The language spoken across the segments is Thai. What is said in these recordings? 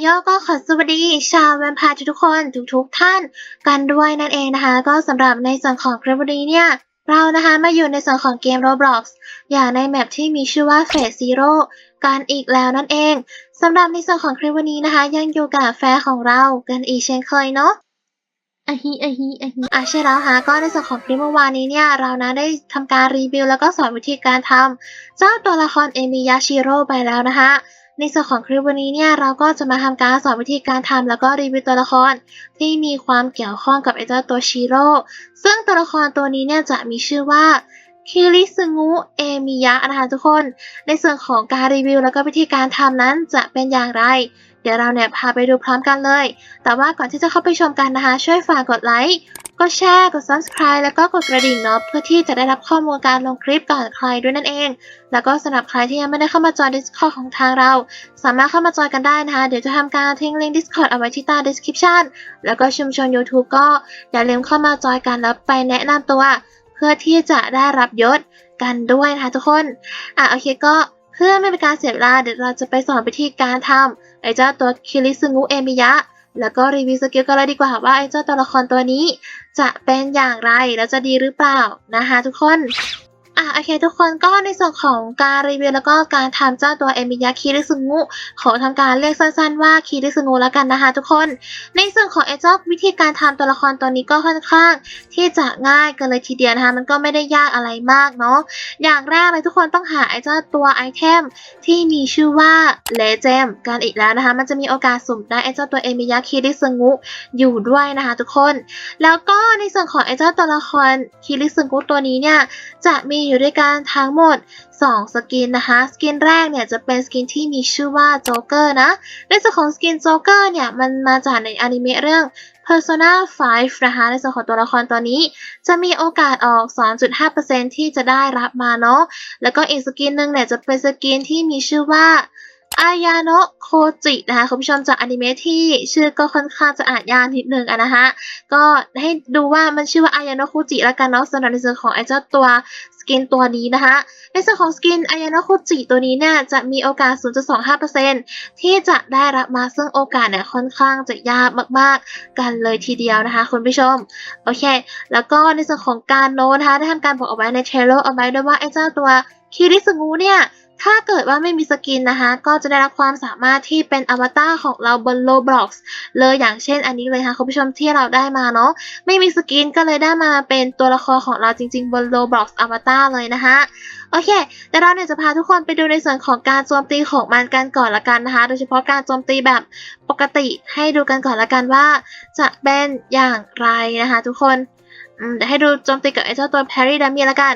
โยก็ขอสวัสดีชาวแวมไพร์ทุกๆคน ทุกๆท่านกันด้วยนั่นเองนะคะ ก็สำหรับในส่วนของคลิปวันนี้เนี่ย เรานะคะมาอยู่ในส่วนของเกม Roblox อย่างในแมปที่มีชื่อว่า Phase Zero กันอีกแล้วนั่นเองสำหรับในส่วนของคลิปวันนี้นะคะ ยังอยู่กับแฟนของเรากันอีกเช่นเคยเนาะอะฮิอะฮิอะฮิอะใช่แล้วค่ะก็ในส่วนของคลิปเมื่อวานนี้เนี่ย เรานะได้ทำการรีวิวแล้วก็สอนวิธีการทำเจ้าตัวละครเอมิยาชิโร่ไปแล้วนะคะ ในส่วนของคลิปวันนี้เนี่ยเราก็จะมาทำการสอนวิธีการทำแล้วก็รีวิวตัวละครที่มีความเกี่ยวข้องกับไอเจ้าตัวชิโร่ซึ่งตัวละครตัวนี้เนี่ยจะมีชื่อว่าคิริซึงุเอมิยะนะคะทุกคน ในส่วนของการรีวิวแล้วก็วิธีการทำนั้นจะเป็นอย่างไร เดี๋ยวเราเนี่ยพาไปดูพร้อมกันเลย แต่ว่าก่อนที่จะเข้าไปชมกันนะคะ ช่วยฝากกดไลค์ กดแชร์ กด subscribe แล้วก็กดกระดิ่งเนาะเพื่อที่จะได้รับข้อมูลการลงคลิปก่อนใครด้วยนั่นเอง แล้วก็สำหรับใครที่ยังไม่ได้เข้ามาจอย Discord ของทางเรา สามารถเข้ามาจอยกันได้นะคะ เดี๋ยวจะทำการทิ้งลิงก์ Discord เอาไว้ที่ใต้ description แล้วก็ชุมชน YouTube ก็อย่าลืมเข้ามาจอยกันแล้วไปแนะนำตัว เพื่อที่จะได้รับยศกันด้วยนะคะทุกคน อะโอเคก็เพื่อไม่เป็นการเสียเวลาเดี๋ยวเราจะไปสอนวิธีการทำ ไอ้เจ้าตัวคิริซึงุเอมิยะ แล้วก็รีวิวสกิลกันเลยดีกว่าว่าไอ้เจ้าตัวละครตัวนี้ จะเป็นอย่างไรแล้วจะดีหรือเปล่านะคะทุกคน อะโอเคทุกคนก็ในส่วนของการรีวิวแล้วก็การทำเจ้าตัวเอมิยะคิริซึงุขอทำการเรียกสั้นๆว่าคิริซึงุแล้วกันนะคะทุกคน ในส่วนของไอเจ้าวิธีการทำตัวละครตัวนี้ก็ค่อนข้าง ที่จะง่ายกันเลยทีเดียวนะคะมันก็ไม่ได้ยากอะไรมากเนาะอย่างแรกเลยทุกคนต้องหาไอเจ้าตัวไอเทมที่มีชื่อว่าเลเจมกันอีกแล้วนะคะ มันจะมีโอกาสสุ่มได้ไอเจ้าตัวเอมิยะคิริซึงุอยู่ด้วยนะคะทุกคน แล้วก็ในส่วนของไอเจ้าตัวละครคิริซึงุตัวนี้เนี่ยจะมีอยู่ด้วยกันทั้งหมด 2 สกินนะคะสกินแรกเนี่ยจะเป็นสกินที่มีชื่อว่าโจ๊กเกอร์นะในส่วนของสกินโจ๊กเกอร์เนี่ยมันมาจากในอนิเมะเรื่อง Persona 5 นะคะ ในส่วนของตัวละครตัวนี้ จะมีโอกาสออก 2.5%ที่จะได้รับมาเนาะแล้วก็อีกสกินหนึ่งเนี่ยจะเป็นสกินที่มีชื่อว่า อายาโนะโคจินะคะคุณผู้ชมจากอนิเมะที่ชื่อก็ค่อนข้างจะอ่านยากนิดนึงอะนะคะก็ให้ดูว่ามันชื่อว่าอายาโนะโคจิแล้วกันเนาะสำหรับในส่วนของไอเจ้าตัวสกินตัวนี้นะคะในส่วนของสกินอายาโนะโคจิตัวนี้เนี่ยจะมีโอกาส 0.25%ที่จะได้รับมาซึ่งโอกาสเนี่ยค่อนข้างจะยากมากๆ กันเลยทีเดียวนะคะคุณผู้ชมโอเค แล้วก็ในส่วนของการโน้นะคะได้ทำการบอกเอาไว้ในเทรลเลอร์เอาไว้ด้วยว่าไอเจ้าตัวคิริสงูเนี่ย ถ้าเกิดว่าไม่มีสกินนะคะ ก็จะได้รับความสามารถที่เป็นอวตารของเราบน Roblox เลยอย่างเช่นอันนี้เลยค่ะคุณผู้ชมที่เราได้มาเนาะไม่มีสกินก็เลยได้มาเป็นตัวละครของเราจริง ๆ บน Roblox อวตารเลยนะคะโอเคแต่เราเนี่ยจะพาทุกคนไปดูในส่วนของการโจมตีของมันกันก่อนละกันนะคะ โดยเฉพาะการโจมตีแบบปกติให้ดูกันก่อนละกันว่า จะเป็นอย่างไรนะคะ ทุกคนเดี๋ยวให้ดูโจมตีกับไอ้เจ้าตัว Parry Dummy ละกัน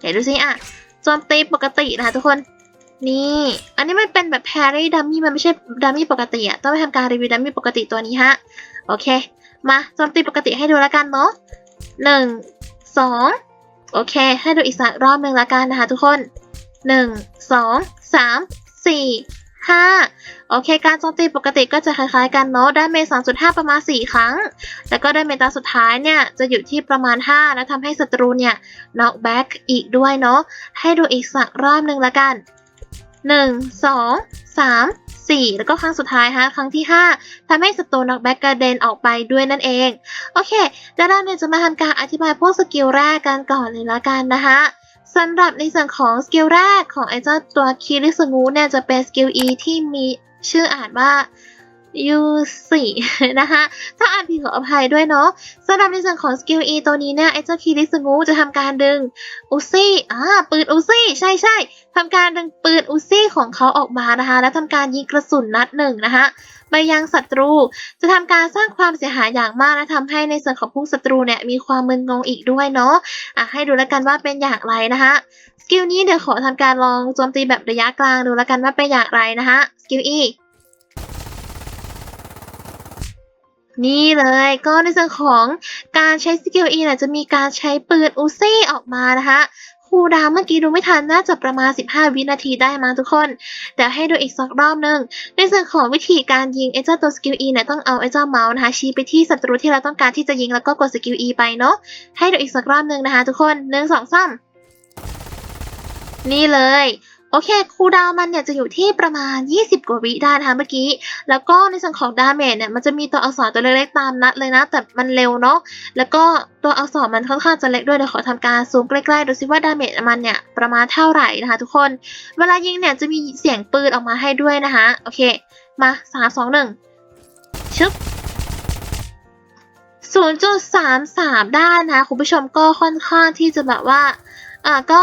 เดี๋ยวดูสิอะ โจมตีปกตินะคะทุกคน นี่ อันนี้มันเป็นแบบแพรี่ดัมมี่มันไม่ใช่ดัมมี่ปกติอะต้องไปทำการรีวิวดัมมี่ปกติตัวนี้ฮะ โอเค มาโจมตีปกติให้ดูแล้วกันเนาะหนึ่งสองโอเค ให้ดูอีกสักรอบหนึ่งละกันนะคะทุกคนหนึ่งสองสามสี่ ห้าโอเค การโจมตีปกติก็จะคล้ายๆกันเนาะ ได้เมจ3.5 ประมาณ 4 ครั้ง แล้วก็ได้เมจตาสุดท้ายเนี่ย จะอยู่ที่ประมาณ 5 แล้วทำให้ศัตรูเนี่ย น็อกแบ็กอีกด้วยเนาะ ให้ดูอีกสักรอบหนึ่งละกัน 1 2 3 4 แล้วก็ครั้งสุดท้ายฮะครั้งที่ 5ทำให้ศัตรูน็อกแบ็กกระเด็นออกไปด้วยนั่นเอง โอเคดี๋ยวเราเนี่ยจะมาทำการอธิบายพวกสกิลแรกกันก่อนเลยละกันนะคะ สำหรับในส่วนของสกิลแรกของไอ้เจ้าตัวคิริสงูเนี่ยจะเป็นสกิล E ที่มีชื่ออ่านว่า ยูสี่นะคะถ้าอ่านผิดขออภัยด้วยเนาะสำหรับในส่วนของสกิล E ตัวนี้เนี่ยไอเจ้าคิริสงูจะทำการดึงอุซี่อ่าปืนอุซี่ใช่ใช่ทำการดึงปืนอุซี่ของเขาออกมานะคะ แล้วทำการยิงกระสุนนัดหนึ่งนะคะไปยังศัตรูจะทำการสร้างความเสียหายอย่างมากและทำให้ในส่วนของผู้ศัตรูเนี่ยมีความมึนงงอีกด้วยเนาะอะให้ดูแล้วกันว่าเป็นอย่างไรนะคะสกิลนี้เดี๋ยวขอทำการลองโจมตีแบบระยะกลางดูแล้วกันว่าเป็นอย่างไรนะคะสกิล E นี่เลยก็ในส่วนของการใช้สกิล E เนี่ยจะมีการใช้ปืนอูซี่ออกมานะคะครูดาวเมื่อกี้ดูไม่ทันน่าจะประมาณ 15 วินาทีได้มาทุกคนเดี๋ยวให้ดูอีกสักรอบหนึง ในส่วนของวิธีการยิงไอ้เจ้าตัวสกิล E เนี่ยต้องเอาไอ้เจ้าเมาส์นะคะชี้ไปที่ศัตรูที่เราต้องการที่จะยิงแล้วก็กดสกิล E ไปเนาะให้ดูอีกสักรอบหนึงนะคะทุกคนหนึ่งสองสามนี่เลย โอเคคูดาวมันเนี่ยจะอยู่ที่ประมาณ 20 กว่าวิได้นะคะเมื่อกี้ แล้วก็ในส่วนของดาเมจเนี่ยมันจะมีตัวอักษรตัวเล็กๆตามนัดเลยนะ แต่มันเร็วเนาะแล้วก็ตัวอักษรมันค่อนข้างจะเล็กด้วยเดี๋ยวขอทำการซูมใกล้ๆดูซิว่าดาเมจมันเนี่ยประมาณเท่าไหร่นะคะทุกคน เวลายิงเนี่ยจะมีเสียงปืนออกมาให้ด้วยนะคะโอเค มาสามองหนึ่งชึบ0.33ได้นะคุณผู้ชมก็ค่อนข้างที่จะแบบว่าอ่าก็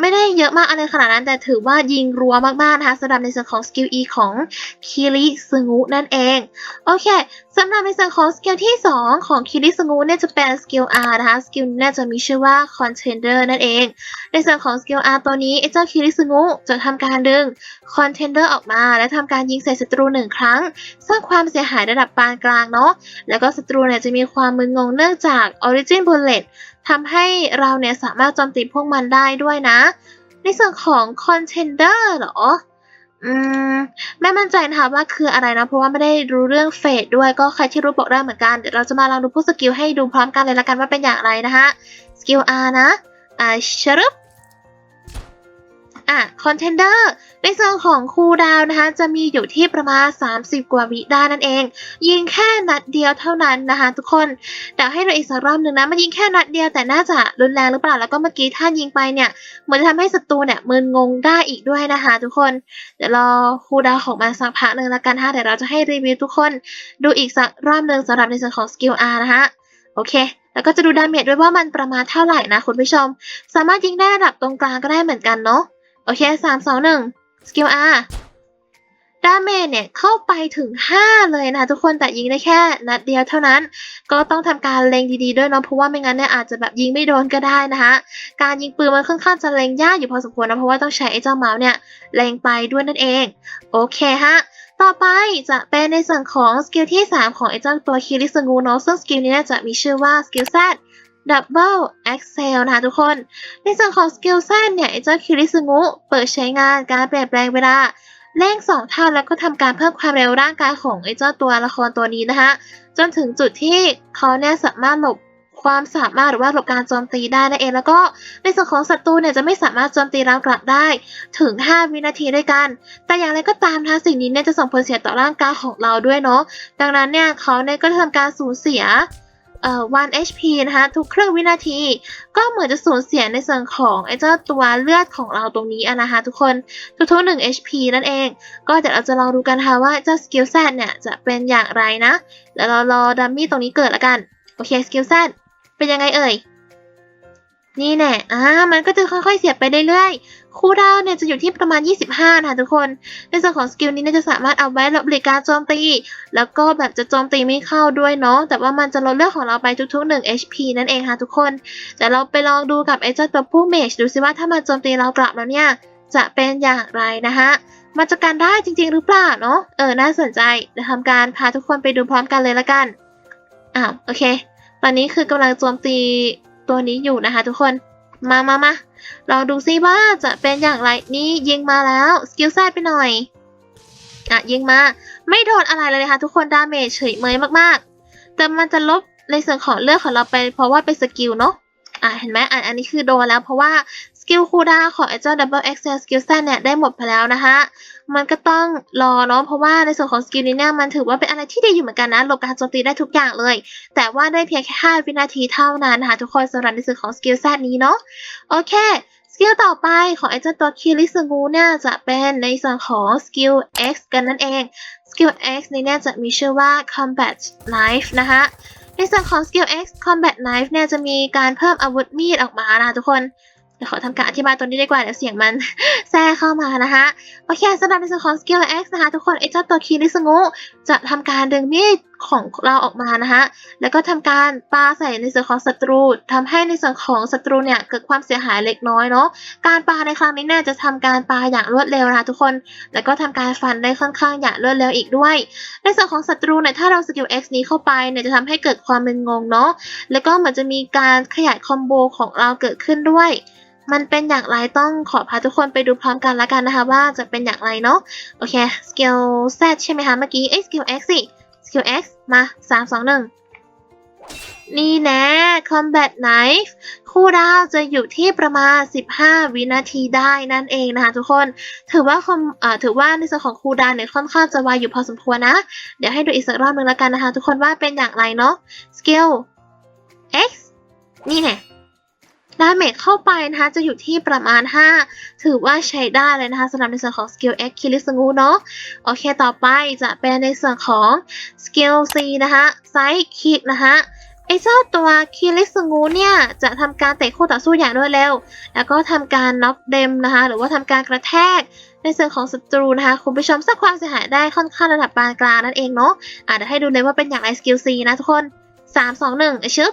ไม่ได้เยอะมากอะไรขนาดนั้น แต่ถือว่ายิงรัวมากๆนะคะสำหรับในส่วนของสกิล E ของคิริซึงุนั่นเอง โอเคสำหรับในส่วนของสกิลที่ 2 ของคิริซึงุเนี่ยจะเป็นสกิล R นะคะสกิลนี้เนี่ยจะมีชื่อว่า Contender นั่นเอง ในส่วนของสกิล R ตัวนี้ไอ้เจ้าคิริซึงุจะทำการดึง Contender ออกมา และทำการยิงใส่ศัตรูหนึ่งครั้ง สร้างความเสียหายระดับปานกลางเนาะแล้วก็ศัตรูเนี่ยจะมีความมึนงงเนื่องจาก Origin Bullet ทำให้เราเนี่ยสามารถโจมตีพวกมันได้ด้วยนะ ในส่วนของ Contender เหรอ อืม ไม่มั่นใจนะคะว่าคืออะไรนะ เพราะว่าไม่ได้รู้เรื่องเฟดด้วยก็ใครที่รู้บอกได้เหมือนกัน เดี๋ยวเราจะมาลองดูพวกสกิลให้ดูพร้อมกันเลยละกันว่าเป็นอย่างไรนะคะสกิล R นะ อ่าชรึบ อะ Contender ในส่วนของคูดาวนะคะ จะมีอยู่ที่ประมาณ 30 กว่าวิได้นั่นเอง ยิงแค่นัดเดียวเท่านั้นนะคะ ทุกคนเดี๋ยวให้เราอีกสักรอบหนึ่งนะมันยิงแค่นัดเดียวแต่น่าจะรุนแรงหรือเปล่าแล้วก็เมื่อกี้ถ้ายิงไปเนี่ยเหมือนจะทำให้ศัตรูเนี่ยมึนงงได้อีกด้วยนะคะ ทุกคน เดี๋ยวรอคูดาวของมันสักพักหนึ่งและกันค่ะเดี๋ยวเราจะให้รีวิวทุกคนดูอีกสักรอบหนึ่งสำหรับในส่วนของสกิล R นะคะโอเค แล้วก็จะดูดาเมจด้วยว่ามันประมาณเท่าไหร่นะคุณผู้ชม สามารถยิงได้ระดับตรงกลางก็ได้เหมือนกันเนาะ โอเคสามสองหนึ่งสกิล R ดาเมจเนี่ยเข้าไปถึง 5 เลยนะทุกคนแต่ยิงได้แค่นัดเดียวเท่านั้น ก็ต้องทำการเล็งดีๆด้วยเนาะเพราะว่าไม่งั้นเนี่ยอาจจะแบบยิงไม่โดนก็ได้นะคะการยิงปืนมันค่อนข้างจะเล็งยากอยู่พอสมควรนะเพราะว่าต้องใช้ไอ้เจ้าเมาส์เนี่ยเล็งไปด้วยนั่นเอง โอเคฮะต่อไปจะเป็นในส่วนของสกิลที่ 3 ของไอ้เจ้าตัวคิริสงูเนาะซึ่งสกิลนี้จะมีชื่อว่าสกิลแซ Z Double Excel นะคะทุกคน ในส่วนของสกิล Z เนี่ยไอเจ้าคิริสงูเปิดใช้งานการเปลี่ยนแปลงเวลาเร่งสองเท่าแล้วก็ทำการเพิ่มความเร็วร่างกายของไอ้เจ้าตัวละครตัวนี้นะคะจนถึงจุดที่เขาเนี่ยสามารถหลบความสามารถหรือว่าหลบการโจมตีได้นั่นเอง แล้วก็ในส่วนของศัตรูเนี่ยจะไม่สามารถโจมตีเรากลับได้ถึง 5 วินาทีด้วยกัน แต่อย่างไรก็ตามนะสิ่งนี้เนี่ยจะส่งผลเสียต่อร่างกายของเราด้วยเนาะดังนั้นเนี่ยเขาเนี่ยก็จะทำการสูญเสีย เอ่อ1 HP นะคะทุกครึ่งวินาที ก็เหมือนจะสูญเสียในส่วนของไอ้เจ้าตัวเลือดของเราตรงนี้อะนะคะทุกคนทุกๆ1 HP นั่นเอง ก็เดี๋ยวเราจะลองดูกันค่ะว่าเจ้าสกิลแซดเนี่ยจะเป็นอย่างไรนะเดี๋ยวเรารอดัมมี่ตรงนี้เกิดละกัน โอเคสกิลแซดเป็นยังไงเอ่ย นี่แน่อ่ามันก็จะค่อยๆ เสียบไปเรื่อยๆ คูลดาวเนี่ยจะอยู่ที่ประมาณ 25 นะคะทุกคน ในส่วนของสกิลนี้เนี่ยจะสามารถเอาไว้หลบหลีกการโจมตี แล้วก็แบบจะโจมตีไม่เข้าด้วยเนาะ แต่ว่ามันจะลดเลือดของเราไปทุกๆ 1 HP นั่นเองค่ะทุกคนเดี๋ยวเราไปลองดูกับไอ้เจ้าตัวผู้เมจดูซิว่าถ้ามันโจมตีเรากลับแล้วเนี่ย จะเป็นอย่างไรนะคะมันจะการได้จริงๆ หรือเปล่าเนาะ เออ น่าสนใจเดี๋ยวทำการพาทุกคนไปดูพร้อมกันเลยละกัน อ้าว โอเค ตอนนี้คือกำลังโจมตี ตัวนี้อยู่นะคะทุกคนมามามาลองดูซิว่าจะเป็นอย่างไรนี่ยิงมาแล้วสกิลแซดไปหน่อยอะยิงมา ไม่โดนอะไรเลยนะคะทุกคนดาเมจเฉยเมยมากๆ แต่มันจะลบในส่วนของเลือดของเราไปเพราะว่าเป็นสกิลเนาะอะเห็นไหมอันนี้คือโดนแล้วเพราะว่า กิลคูดาของไอเจ้า Double Excel Skill Set เนี่ยได้หมดไปแล้วนะคะมันก็ต้องรอเนาะเพราะว่าในส่วนของสกิลนี้เนี่ยมันถือว่าเป็นอะไรที่ดีอยู่เหมือนกันนะหลบการโจมตีได้ทุกอย่างเลย แต่ว่าได้เพียงแค่5วินาทีเท่านั้นนะคะทุกคนสำหรับในส่วนของสกิล Set นี้เนาะโอเคสกิลต่อไปของไอเจ้าตัวคิริสงูเนี่ยจะเป็นในส่วนของสกิล X กันนั่นเองสกิล X นี้เนี่ยจะมีชื่อว่า Combat Knife นะคะในส่วนของ Skill X Combat Knife เนี่ยจะมีการเพิ่มอาวุธมีดออกมานะทุกคน เดี๋ยวขอทำการอธิบายตัวนี้ดีกว่าเดี๋ยวเสียงมันแทรกเข้ามานะคะโอเคสำหรับในส่วนของ Skill X นะคะ ทุกคนไอ้เจ้าตัวคีริสงุจะทำการดึงมีด ของเราออกมานะคะแล้วก็ทำการปาใส่ในส่วนของศัตรูทำให้ในส่วนของศัตรูเนี่ยเกิดความเสียหายเล็กน้อยเนาะการปาในครั้งนี้เนี่ยจะทำการปาอย่างรวดเร็วนะคะทุกคน แล้วก็ทำการฟันได้ค่อนข้างอย่างรวดเร็วอีกด้วย ในส่วนของศัตรูเนี่ยถ้าเราสกิล X นี้เข้าไปเนี่ยจะทำให้เกิดความมึนงงเนาะแล้วก็เหมือนจะมีการขยายคอมโบของเราเกิดขึ้นด้วยมันเป็นอย่างไรต้องขอพาทุกคนไปดูพร้อมกันละกันนะคะ ว่าจะเป็นอย่างไรเนาะโอเคสกิล Z ใช่ไหมคะเมื่อกี้เอ้ยสกิล X สิ สกิล X มา 3 2 1 นี่แน่ Combat Knife คู่ดาวจะอยู่ที่ประมาณ 15 วินาทีได้นั่นเองนะคะทุกคน ถือว่าคอมถือว่าในส่วนของคูดาวเนี่ยค่อนข้างจะไวอยู่พอสมควรนะ เดี๋ยวให้ดูอีกสักรอบหนึงแล้วกันนะคะทุกคนว่าเป็นอย่างไรเนาะ Skill X นี่แน่ ดาเมจเข้าไปนะคะจะอยู่ที่ประมาณ 5 ถือว่าใช้ได้เลยนะคะสำหรับในส่วนของ Skill X คิริสงูเนาะโอเคต่อไปจะเป็นในส่วนของ Skill C นะคะไซด์คิกนะคะไอเจ้าตัวคิริสงูเนี่ยจะทำการเตะคู่ต่อสู้อย่างรวดเร็ว แล้วก็ทำการน็อกเดมนะคะ หรือว่าทำการกระแทกในส่วนของศัตรูนะคะคุณผู้ชมสร้างความเสียหายได้ค่อนข้างระดับปานกลางนั่นเองเนาะอะเดี๋ยวให้ดูเลยว่าเป็นอย่างไรสกิล C นะทุกคน 3 2 1ไอชึบ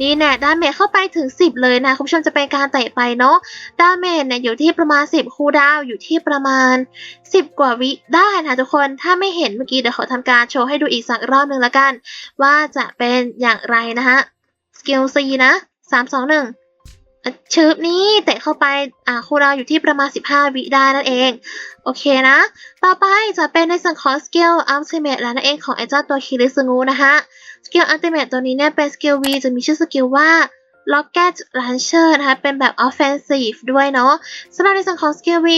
นี่แน่ดาเมจเข้าไปถึง 10 เลยนะ คุณผู้ชมจะเป็นการเตะไปเนาะดาเมจเนี่ยอยู่ที่ประมาณ 10 คูดาวอยู่ที่ประมาณ 10 กว่าวิได้นะทุกคนถ้าไม่เห็นเมื่อกี้เดี๋ยวขอทำการโชว์ให้ดูอีกสักรอบหนึ่งละกัน ว่าจะเป็นอย่างไรนะคะสกิลซีนะ 3 2 1อะ ชืบนี้เตะเข้าไป อ่าคูลดาวอยู่ที่ประมาณ 15 วิได้นั่นเอง โอเคนะ ต่อไปจะเป็นในส่วนของสกิลอัลติเมทแล้วนั่นเองของไอ้เจ้าตัวคิริสงูนะคะสกิลอัลติเมทตัวนี้เนี่ยเป็นสกิล V จะมีชื่อสกิลว่า Rocket Launcher นะคะ เป็นแบบ Offensive ด้วยเนาะสำหรับในส่วนของสกิล V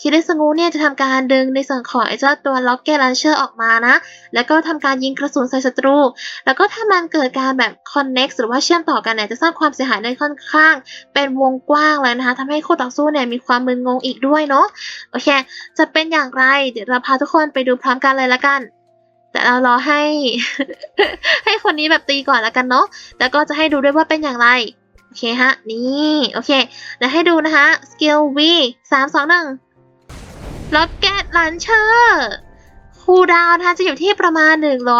คิริสงูเนี่ยจะทำการดึงในส่วนของไอ้เจ้าตัว Rocket Launcher ออกมานะ แล้วก็ทำการยิงกระสุนใส่ศัตรู แล้วก็ถ้ามันเกิดการแบบ connect หรือว่าเชื่อมต่อกันเนี่ย จะสร้างความเสียหายได้ค่อนข้าง เป็นวงกว้างเลยนะคะทำให้คู่ต่อสู้เนี่ยมีความมึนงงอีกด้วยเนาะ โอเค จะเป็นอย่างไร เดี๋ยวเราพาทุกคนไปดูพร้อมกันเลยละกัน แต่เรารอให้ ให้คนนี้แบบตีก่อนแล้วกันเนาะแล้วก็จะให้ดูด้วยว่าเป็นอย่างไร โอเคฮะ นี่โอเคเดี๋ยวให้ดูนะคะสกิลวีสามสองหนึ่งล็อกเก็ตลันเชอร์คูดาวน์นะคะจะอยู่ที่ประมาณ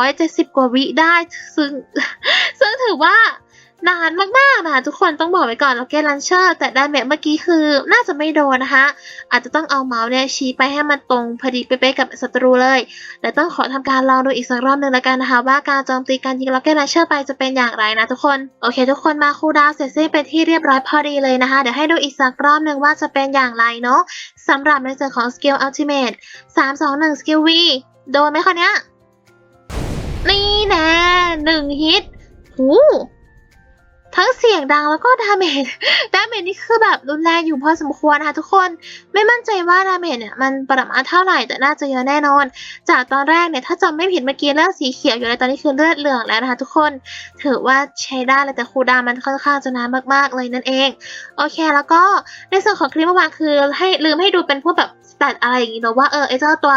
170 กว่าวิได้ ซึ่งซึ่งถือว่า นานมากๆนะคะทุกคนต้องบอกไว้ก่อน Rocket Launcher แต่ดาเมจเมื่อกี้คือน่าจะไม่โดนนะคะ อาจจะต้องเอาเมาส์เนี่ยชี้ไปให้มันตรงพอดีเป๊ะๆกับศัตรูเลยแต่ต้องขอทำการลองดูอีกสักรอบหนึ่งแล้วกันนะคะว่าการโจมตีการยิง Rocket Launcher ไปจะเป็นอย่างไรนะทุกคนโอเค ทุกคนมาคูดาวเสร็จสิ้นเป็นที่เรียบร้อยพอดีเลยนะคะเดี๋ยวให้ดูอีกสักรอบหนึ่งว่าจะเป็นอย่างไรเนาะสำหรับในส่วนของ Skill Ultimate 3 2 1 Skill V โดนไหมคะเนี้ยนี่แน่หนึ่งฮิตหู ทั้งเสียงดังแล้วก็ดาเมจ ดาเมจนี่คือแบบรุนแรงอยู่พอสมควรนะคะทุกคน ไม่มั่นใจว่าดาเมจเนี่ยมันประมาณเท่าไหร่แต่น่าจะเยอะแน่นอน จากตอนแรกเนี่ยถ้าจำไม่ผิดเมื่อกี้เลือดสีเขียวอยู่เลยตอนนี้คือเลือดเหลืองแล้วนะคะทุกคน ถือว่าใช้ได้เลยแต่คูดามันค่อนข้างจะนานมากๆเลยนั่นเอง โอเคแล้วก็ในส่วนของคลิปเมื่อวานคือให้ลืมให้ดูเป็นพวกแบบสแตทอะไรอย่างงี้เนอะว่าเออไอเจ้าตัว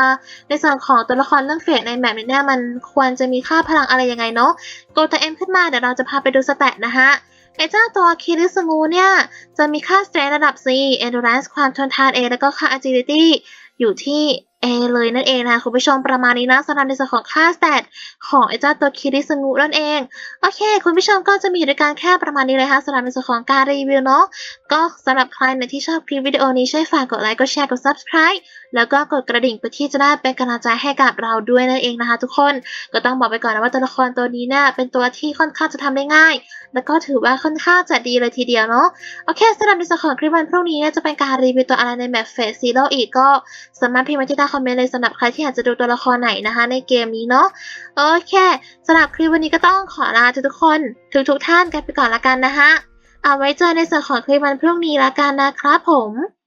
ในส่วนของตัวละครเรื่องเฟดในแบบนี้เนี่ยมันควรจะมีค่าพลังอะไรยังไงเนาะกดตัวเอ็มขึ้นมาเดี๋ยวเราจะพาไปดูสแตทนะคะไอเจ้าตัวคิริสงูเนี่ย จะมีค่าสเตรนระดับ C endurance ความทนทาน A แล้วก็ค่า agility อยู่ที่ A เลยนั่นเองนะคะคุณผู้ชมประมาณนี้นะสำหรับในส่วนของค่า stat ของไอเจ้าตัวคิริสงูนั่นเองโอเค คุณผู้ชมก็จะมีอยู่ด้วยกันแค่ประมาณนี้เลยค่ะสำหรับในส่วนของการรีวิวเนาะก็สำหรับใครในที่ชอบคลิปวิดีโอนี้ช่วยฝากกดไลค์กดแชร์กด subscribe แล้วก็กดกระดิ่งเพื่อที่จะได้เป็นกำลังใจให้กับเราด้วยนั่นเองนะคะ ทุกคนก็ต้องบอกไปก่อนนะว่าตัวละครตัวนี้เนี่ยเป็นตัวที่ค่อนข้างจะทำได้ง่าย แล้วก็ถือว่าค่อนข้างจะดีเลยทีเดียวเนาะโอเคสำหรับในส่วนของคลิปวันพรุ่งนี้เนี่ยจะเป็นการรีวิวตัวอะไรในแมปเฟสซีโร่อีกก็สามารถพิมพ์มาที่คอมเมนต์เลยสำหรับใครที่อยากจะดูตัวละครไหนนะคะ ในเกมนี้เนาะโอเคสำหรับคลิปวันนี้ก็ต้องขอลาทุกๆคน ทุกทุกท่านกันไปก่อนละกันนะคะเอาไว้เจอในส่วนของคลิปวันพรุ่งนี้ละกันนะครับผม